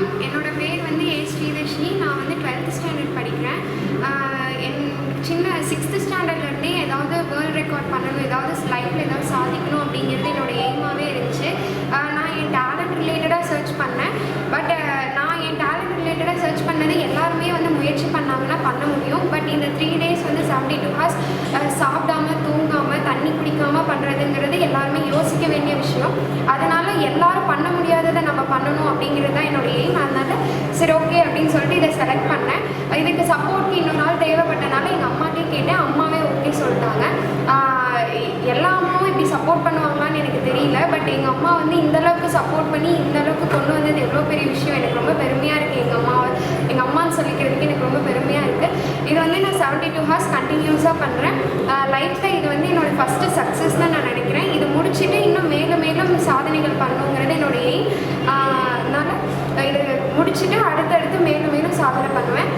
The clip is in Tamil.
வணக்கம் என்னோட பேர் வந்து ஏ ஸ்ரீதர்ஷினி. நான் வந்து டுவெல்த் ஸ்டாண்டர்ட் படிக்கிறேன். என் சின்ன சிக்ஸ்த்து ஸ்டாண்டர்ட்லேருந்தே ஏதாவது வேர்ல்ட் ரெக்கார்ட் பண்ணணும் ஏதாவது லைஃப்பில் ஏதாவது சாதிக்கணும் அப்படிங்கிறது என்னோட எய்மாகவே இருந்துச்சு. நான் என் டேலண்ட் ரிலேட்டடாக சர்ச் பண்ணேன். பட் நான் என் டேலண்ட் ரிலேட்டடாக சர்ச் பண்ணது எல்லாருமே வந்து முயற்சி பண்ணாங்கன்னா பண்ண முடியும். பட் இந்த த்ரீ டேஸ் வந்து செவன்டி டூ ஹவர்ஸ் சாப்பிடாம தூங்காமல் தண்ணி குடிக்காமல் பண்ணுறதுங்கிறது எல்லாருமே யோசிக்க வேண்டிய விஷயம். அதனால் எல்லாரும் பண்ண முடியாத அப்படிங்கிறது தான் என்னோட எய்ம் அதனால சரி ஓகே அப்படின்னு சொல்லிட்டு இதை செலக்ட் பண்ணேன். இதுக்கு சப்போர்ட்க்கு இன்னொரு நாள் தேவைப்பட்டனால எங்கள் அம்மாட்டே கேட்டேன். அம்மாவே ஓகே சொல்லிட்டாங்க. எல்லா அம்மாவும் இப்படி சப்போர்ட் பண்ணுவாங்களான்னு எனக்கு தெரியல. பட் எங்கள் அம்மா வந்து இந்த அளவுக்கு சப்போர்ட் பண்ணி இந்தளவுக்கு கொண்டு வந்தது எவ்வளோ பெரிய விஷயம். எனக்கு ரொம்ப பெருமையாக இருக்குது எங்கள் அம்மாவை எங்கள் அம்மான்னு சொல்லிக்கிறதுக்கு எனக்கு ரொம்ப பெருமையாக இருக்குது இது வந்து நான் செவன்ட்டி டூ ஹவர்ஸ் கண்டினியூஸாக பண்ணுறேன் லைஃப்பில் இது வந்து என்னோடய ஃபஸ்ட்டு சக்ஸஸ் தான் நான் முடிச்சுட்டு அடுத்தடுத்து மேலும் மேலும் சாதனை பண்ணுவேன்.